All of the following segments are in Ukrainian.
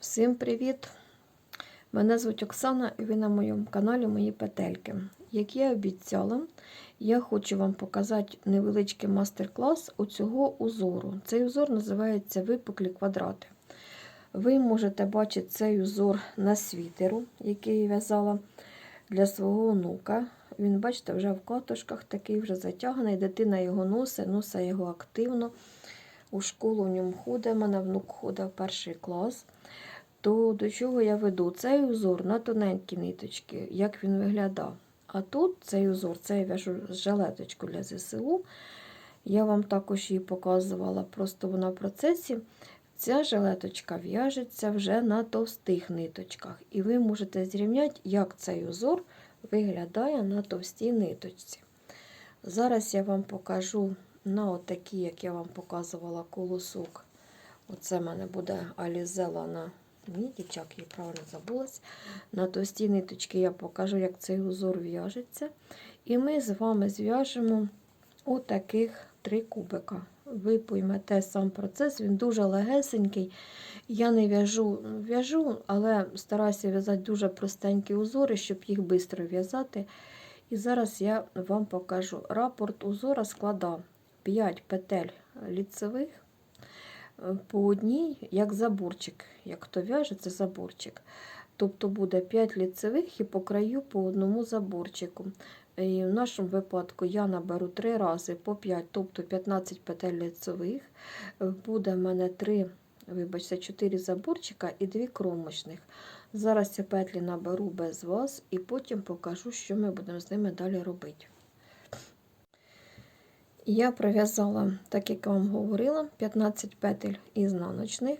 Всім привіт! Мене звуть Оксана і ви на моєму каналі Мої Петельки. Як я обіцяла, я хочу вам показати невеличкий мастер-клас у цього узору. Цей узор називається Випуклі квадрати. Ви можете бачити цей узор на світеру, який я в'язала для свого онука. Він, бачите, вже в катушках такий вже затяганий. Дитина його носить, носить його активно. У школу в ньому ходить, мене внук ходить в перший клас. То до чого я веду? Цей узор на тоненькі ниточки, як він виглядав. А тут цей узор, це я в'яжу жилеточку для ЗСУ. Я вам також її показувала, просто вона в процесі. Ця жилеточка в'яжеться вже на товстих ниточках. І ви можете зрівняти, як цей узор виглядає на товстій ниточці. Зараз я вам покажу на отакий, як я вам показувала, колосок. Оце в мене буде алізела на мідічак, я правильно забулась. На товстій ниточки я покажу, як цей узор в'яжеться. І ми з вами зв'яжемо отаких три кубика. Ви поймете сам процес, він дуже легесенький. Я не в'яжу, в'яжу, але стараюся в'язати дуже простенькі узори, щоб їх швидко в'язати. І зараз я вам покажу. Рапорт узора складав 5 петель ліцевих по одній, як заборчик. Як хто в'яже, це заборчик. Тобто буде 5 ліцевих і по краю по одному заборчику. І в нашому випадку я наберу 3 рази по 5, тобто 15 петель ліцевих. Буде в мене 3, вибачте, 4 заборчика і 2 кромочних. Зараз ці петлі наберу без вас і потім покажу, що ми будемо з ними далі робити. Я пров'язала, так як вам говорила, 15 петель ізнаночних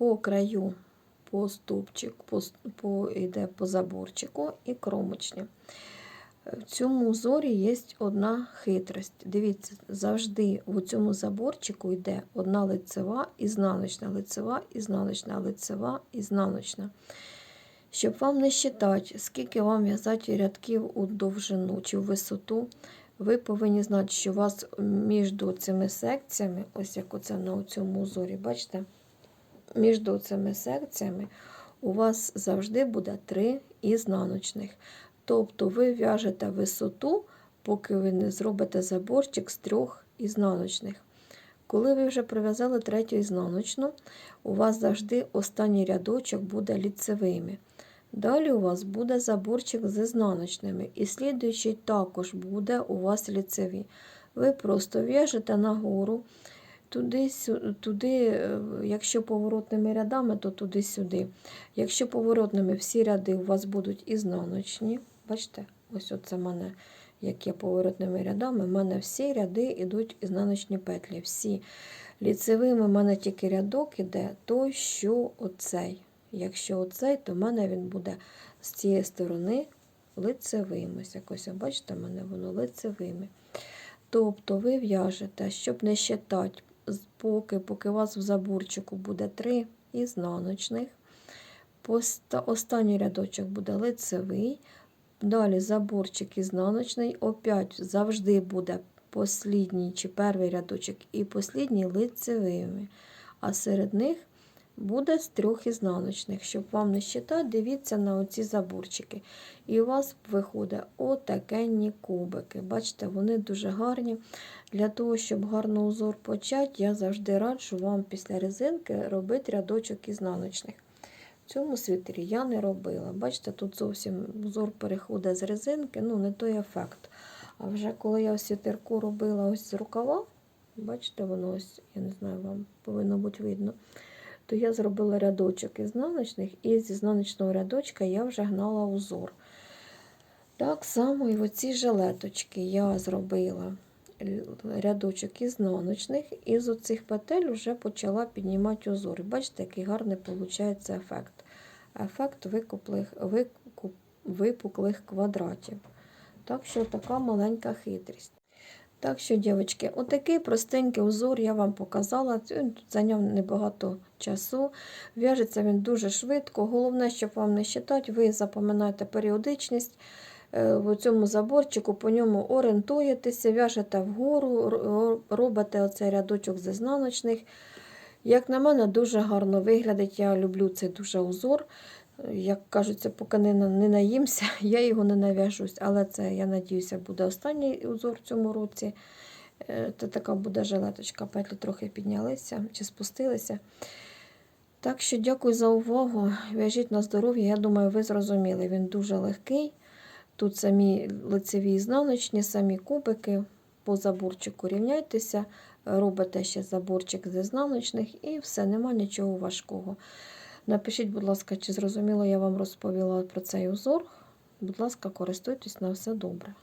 по краю, по стовпчику, по, по, йде по заборчику і кромочні. В цьому узорі є одна хитрость. Дивіться, завжди в цьому заборчику йде одна лицева, ізнаночна, лицева, ізнаночна, лицева, ізнаночна. Щоб вам не считати, скільки вам в'язати рядків у довжину чи в висоту, ви повинні знати, що у вас між цими секціями, ось як оце на цьому узорі, бачите, між цими секціями у вас завжди буде три ізнаночних. Тобто ви в'яжете висоту, поки ви не зробите заборчик з трьох ізнаночних. Коли ви вже прив'язали третю ізнаночну, у вас завжди останній рядочок буде ліцевими. Далі у вас буде заборчик з ізнаночними, і слідуючий також буде у вас ліцевий. Ви просто в'яжете нагору, туди, туди, якщо поворотними рядами, то туди-сюди. Якщо поворотними всі ряди у вас будуть ізнаночні, бачите, ось оце мене, як є поворотними рядами, в мене всі ряди йдуть ізнаночні петлі. Всі ліцевими в мене тільки рядок іде, той, що оцей. Якщо оцей, то в мене він буде з цієї сторони лицевим. Ось якось, бачите, в мене воно лицевими. Тобто ви в'яжете, щоб не считати, поки, поки у вас в заборчику буде три ізнаночних. Останній рядочок буде лицевий. Далі заборчик ізнаночний. Опять завжди буде послідній чи перший рядочок і послідній лицевими. А серед них буде з трьох ізнаночних. Щоб вам не считати, дивіться на оці заборчики. І у вас виходить отакенні кубики. Бачите, вони дуже гарні. Для того, щоб гарно узор почати, я завжди раджу вам після резинки робити рядочок ізнаночних. В цьому світері я не робила. Бачите, тут зовсім узор переходить з резинки, ну не той ефект. А вже коли я світерку робила ось з рукава, бачите, воно ось, я не знаю, вам повинно бути видно то я зробила рядочок ізнаночних, і з ізнаночного рядочка я вже гнала узор. Так само і оці жилеточки я зробила рядочок ізнаночних, і з оцих петель вже почала піднімати узор. Бачите, який гарний виходить ефект. Ефект викуплих, викуп, випуклих квадратів. Так що така маленька хитрість. Так що, дівчатки, отакий простенький узор я вам показала. Тут зайняв небагато часу. В'яжеться він дуже швидко. Головне, щоб вам не считати, ви запам'ятаєте періодичність е, в цьому заборчику, по ньому орієнтуєтеся, в'яжете вгору, робите оцей рядочок з ізнаночних. Як на мене, дуже гарно виглядить. Я люблю цей дуже узор. Як кажуть, поки не, не наїмся, я його не нав'яжусь. Але це, я надіюся, буде останній узор в цьому році. Це така буде жилеточка. Петлі трохи піднялися чи спустилися. Так що дякую за увагу. В'яжіть на здоров'я. Я думаю, ви зрозуміли. Він дуже легкий. Тут самі лицеві ізнаночні, самі кубики. По заборчику рівняйтеся, робите ще заборчик з ізнаночних і все, нема нічого важкого. Напишіть, будь ласка, чи зрозуміло я вам розповіла про цей узор. Будь ласка, користуйтесь на все добре.